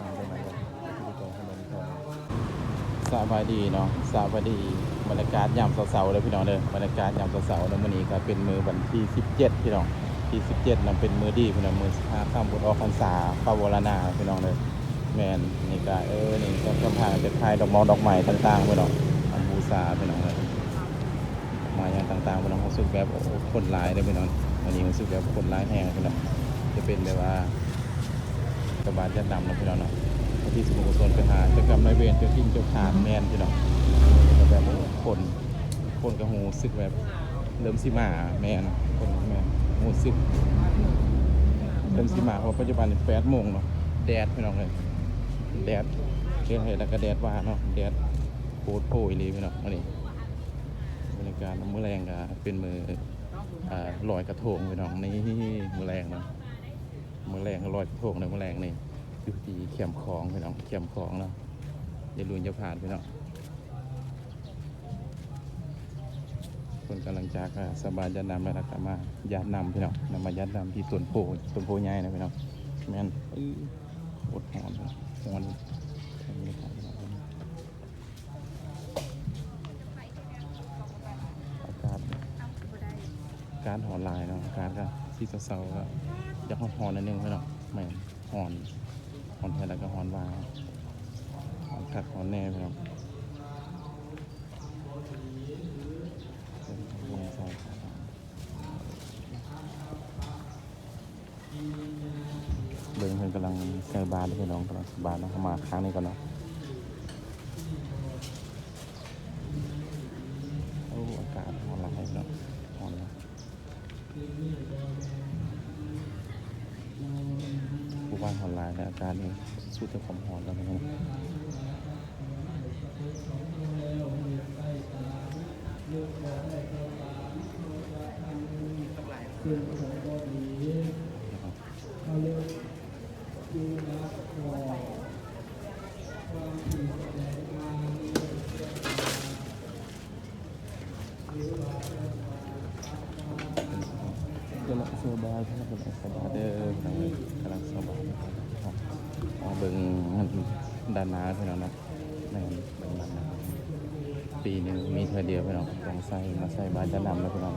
ตามไปไหนก่อนที่ตรงถนนก่อนสบายดีเนาะสบายดีบรรยากาศยามเสาร์ๆเลยพี่น้องเด้อบรรยากาศยามเสาร์ๆเนาะมื้อนี้ก็เป็นมือวันที่ 17 พี่น้องที่17นํเป็นมือดีพี่น้องมือ15ค่ำบุญออกพรรษาปาวรณาพี่น้องเด้อแม่นนี่ก็เออนี่ก็กำพางจะขายดอกมอดอกไม้ต่างๆพี่น้องอันบูชาพี่น้องเด้อมาอย่างต่างๆพี่น้องรู้สึกแบบคนหลายเลยพี่น้องวันนี้รู้สึกแบบคนหลายแห้งพี่น้องจะเป็นแบบว่า กระบาดจะดำนะพี่น้องเนาะที่สมุทรสาครไปหาเจะกรรมนายเวรเจ้าทิ้งเจ้าขาดแมนพี่น้องแบบโอ้คนคนกระหูสึกแบบเริ่มสิมาแมนคนแมนหูสึกเริ่มสิมาเพราะปัจจุบันแปดโมงเนาะแดดพี่น้องเลยแดดเรื่องอะไรแล้วก็แดดว่าเนาะแดดโคตรโผล่เลยพี่น้องวันนี้บรรยากาศมือแรงก็เป็นมืออ่าลอยกระทงพี่น้องนี่มือแรงเนาะ มือแรงลอยกระทงในมือแรงนี่อยู่ที่เขียมของพี่น้องเขียมของเนาะอย่าลืมจะผ่านพี่น้องคนกำลังจากสบายยันนำแล้วก็มายัดนำพี่น้องนำมายัดนำที่ต้นโพต้นโพใหญ่นะพี่น้องแม่นอื้ออดหอนเนาะหอนบรรยากาศพี่น้องอากาศการหอนลายเนาะอากาศก็ ที่เศร้าๆก็จะหอนหอนๆนิดนึงพี่เนาะไม่หอนหอนแท้แล้วก็หอนวาหอนคักหอนแน่พี่เนาะเบิ่งเพิ่นกำลังใส่บาตรพี่น้องกำลังบาตรเนาะเข้ามาครั้งนี้ก่อนเนาะ โอ้อากาศร้อนร้ายเนาะร้อนนะ ผู้บ้านร้อนร้ายแต่อาการนี่สู้แต่ความร้อนแล้วนะครับ กำลังสบายกำลังสบายเด้อกำลังกำลังสบายครับเอาเบิ้งด้านหน้าพี่น้องนะนี่เบิ้งด้านหน้าปีหนึงมีเท่าเดียวพี่น้องต้องใส่มาใส่บาดจะนำนะพี่น้อง